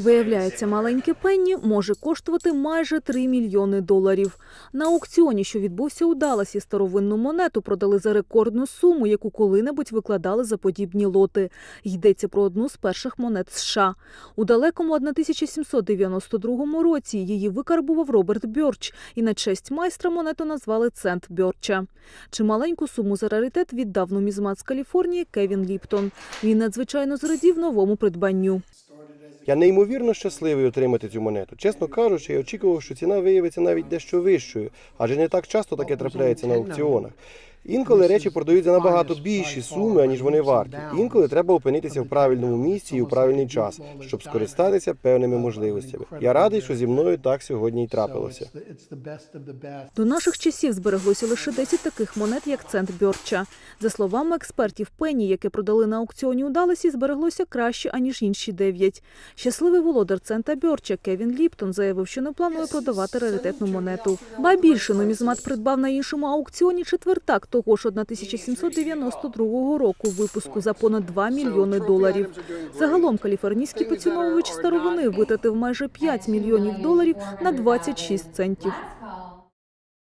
Виявляється, маленьке пенні може коштувати майже 3 мільйони доларів. На аукціоні, що відбувся у Даласі, старовинну монету продали за рекордну суму, яку коли-небудь викладали за подібні лоти. Йдеться про одну з перших монет США. У далекому 1792 році її викарбував Роберт Бьорч, і на честь майстра монету назвали цент Бьорча. Чималеньку суму за раритет віддав нумізмат з Каліфорнії Кевін Ліптон. Він надзвичайно зрадів новому придбанню. Я неймовірно щасливий отримати цю монету. Чесно кажучи, я очікував, що ціна виявиться навіть дещо вищою, адже не так часто таке трапляється на аукціонах. Інколи речі продають за набагато більші суми, аніж вони варті. Інколи треба опинитися в правильному місці і у правильний час, щоб скористатися певними можливостями. Я радий, що зі мною так сьогодні й трапилося. До наших часів збереглося лише 10 таких монет, як цент Бьорча. За словами експертів, пені, яке продали на аукціоні у Далесі, збереглося краще, аніж інші 9. Щасливий володар цента Бьорча Кевін Ліптон заявив, що не планує продавати раритетну монету. Ба більше нумізмат придбав на іншому аукціоні четвертак того ж 1792 року випуску за понад 2 мільйони доларів. Загалом каліфорнійський поціновувач старовини витратив майже 5 мільйонів доларів на 26 центів.